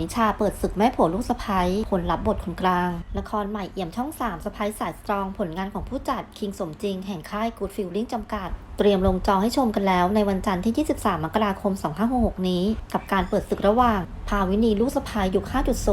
นิชาเปิดศึกแม่ผัวลูกสะพ้ยผลรับบทคนกลาง ละครใหม่เอี่ยมช่อง3สะพ้ยสายสตรองผลงานของผู้จัดคิงสมจริงแห่งค่าย Good Feeling จำกัด เตรียมลงจอให้ชมกันแล้วในวันจันทร์ที่ 23 มกราคม 2566 นี้ กับการเปิดศึกระหว่าง ภาวินีลูกสะพ้ยยุค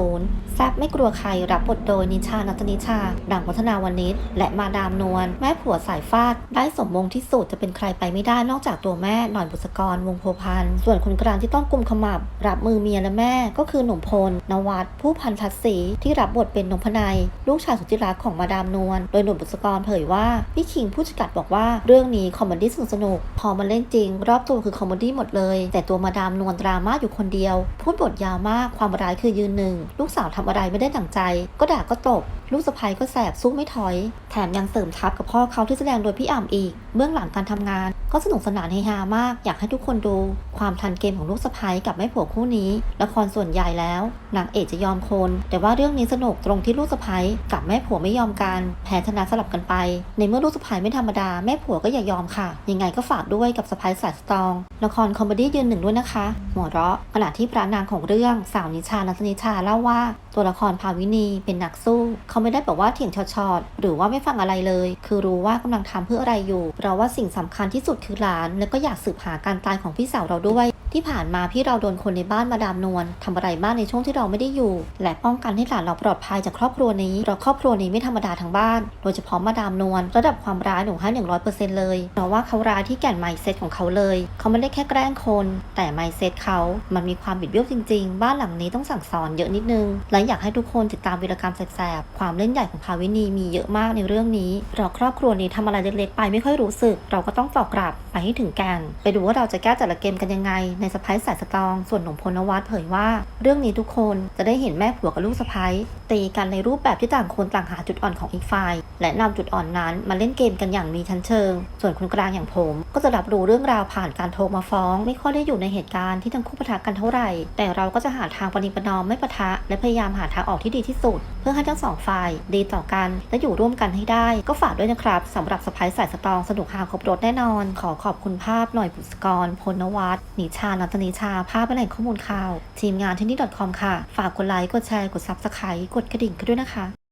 5.0 แซบไม่กลัวใครรับบทโดยนิชานัตนิชา ดังวัฒนาวณิชและมาดามนวลแม่ผัวสายฟาด ได้สมมงที่สุดจะเป็นใครไปไม่ได้นอกจากตัวแม่หน่อยบุษกรวงโพพันส่วนคนกลางที่ต้องกุมขมับ รับมือเมียและแม่ก็คือหนุ่มพล นวัดผู้พันทัศสีที่รับบทเป็นนพนายลูกชายสุดที่รักของมาดามนวลโดยหนุ่มบุษกรเผยว่าพี่คิงผู้จัดการบอกว่าเรื่องนี้คอมเมดี้สนุกสนุก พอมาเล่นจริง รอบตัวคือคอมเมดี้หมดเลย แต่ตัวมาดามนวลดราม่าอยู่คนเดียว พูดบทยาวมากความร้ายคือยืนหนึ่ง ลูกสาวทำอะไรไม่ได้ดั่งใจ ก็ด่าก็ตบลูกสะใภ้ก็แสบสู้ไม่ถอย แถมยังเสริมทับกับพ่อเขาที่แสดงโดยพี่อ่ำอีก เบื้องหลังการทำงาน ก็สนุกสนานเฮฮามาก อยากให้ทุกคนดูความทันเกมของลูกสะใภ้กับแม่ผัวคู่นี้ ละครส่วนใหญ่แล้วนางเอกจะยอมคน แต่ว่าเรื่องนี้สนุกตรงที่ลูกสะใภ้กับแม่ผัวไม่ยอมกัน แพ้ชนะสลับกันไป ในเมื่อลูกสะใภ้ไม่ธรรมดา แม่ผัวก็อย่ายอมค่ะ ยังไงก็ฝากด้วยกับสะใภ้สายสตรอง ละครคอมเมดี้ยืนหนึ่งด้วยนะคะหัวเราะขณะที่พระนางของเรื่องสาวนิชานัทนิชาเล่าว่าตัวละครภาวินีเป็นนักสู้ เขาไม่ได้แบบว่าเถียงชอดๆหรือว่าไม่ฟังอะไรเลย คือรู้ว่ากำลังทำเพื่ออะไรอยู่เราว่าสิ่งสำคัญที่สุดคือหลาน แล้วก็อยากสืบหาการตายของพี่สาวเราด้วย ที่ผ่านมาพี่เราโดนคนในบ้านมาดามนวลทำอะไรบ้างในช่วงที่เราไม่ได้อยู่ และป้องกันให้หลานเราปลอดภัยจากครอบครัวนี้เพราะครอบครัวนี้ไม่ธรรมดาทั้งบ้าน โดยเฉพาะมาดามนวลระดับความร้ายหนูให้หนึ่งร้อยเปอร์เซ็นต์เลยเพราะว่าเขาร้ายที่แก่นไมเซ็ตของเขาเลย เขาไม่ได้แค่แกล้งคน แต่ไมเซ็ตเขามันมีความบิดเบี้ยวจริง ๆ บ้านหลังนี้ต้องสั่งสอนเยอะนิดนึง และอยากให้ทุกคนติดตามวีรกรรมแสบๆความเล่นใหญ่ของภาวินีมีเยอะมากในเรื่องนี้เราครอบครัวนี้ทำอะไรเล็กๆไปไม่ค่อยรู้สึก เราก็ต้องตอบกลับไปให้ถึงแก่นไปดูว่าเราจะแก้แต่ละเกมกันยังไงในในสไปซ์สายสตรอง ส่วนหนุ่มพลนวัตเผยว่า เรื่องนี้ทุกคนจะได้เห็นแม่ผัวกับลูกสะใภ้ตีกันในรูปแบบที่ต่างคนต่างหาจุดอ่อนของอีกฝ่าย และนำจุดอ่อนนั้นมาเล่นเกมกันอย่างมีชั้นเชิง ส่วนคนกลางอย่างผม ก็จะรับรู้เรื่องราวผ่านการโทรมาฟ้อง ไม่ค่อยได้อยู่ในเหตุการณ์ที่ทั้งคู่ปะทะกันเท่าไหร่ แต่เราก็จะหาทางปณิประนอมไม่ปะทะ และพยายามหาทางออกที่ดีที่สุด เพื่อให้ทั้งสองฝ่ายดีต่อกัน และอยู่ร่วมกันให้ได้ ก็ฝากด้วยนะครับสำหรับสไปซ์สายสตรองสนุกหาครบรถแน่นอน ขอขอบคุณภาพหน่อยบุษกรพลนวัตนิชานัตนิชา ภาพแหล่งข้อมูลข่าว ทีมงานที่นี่ .com ค่ะ ฝากกดไลค์ กดแชร์ กดซับสไครต์กดกระดิ่งกันด้วยนะคะ